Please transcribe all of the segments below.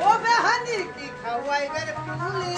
ও বেহানি কি খাওয়াই গের পুলিয়া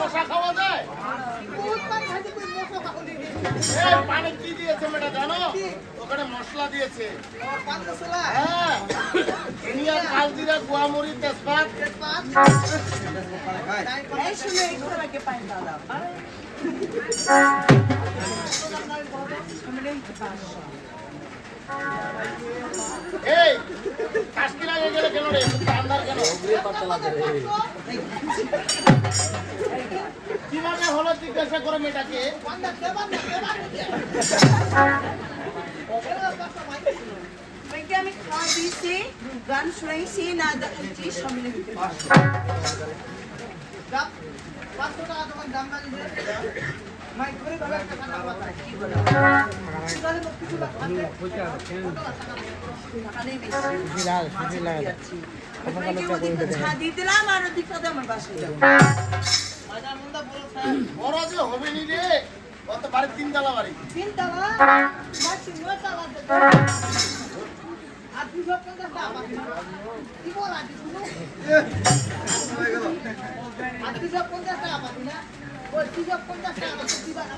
মশা খাওয়া যায় পানি কি দিয়েছে জানো ওখানে মশলা দিয়েছে। হ্যাঁ। ধনিয়া কালজিরা গোয়ামরি তেজপাত। এই শুনে একটু আগে পানি দাও এই কাশকি লাগে গেলে কেন রে? আন্দার কেন? কীভাবে হলো জিজ্ঞাসা করে মেয়েটাকে? দিয়েছি গান শুনাইছি না দেখাচ্ছি সব মিলে দিতে পাঁচশো টাকা তোমার দাম না মাইক করে ধরে একটা টাকা পাতা কি বলো? দিলাম আর ওদিকটাতে আমার বাসায় যাব। বড় যে হবে নি রে? কত বাড়ি তিন বাড়ি। তিনতলা? নয়তলা পঞ্চাশ টাকা পাবি না। দুশো পঞ্চাশ টাকা দিবা না।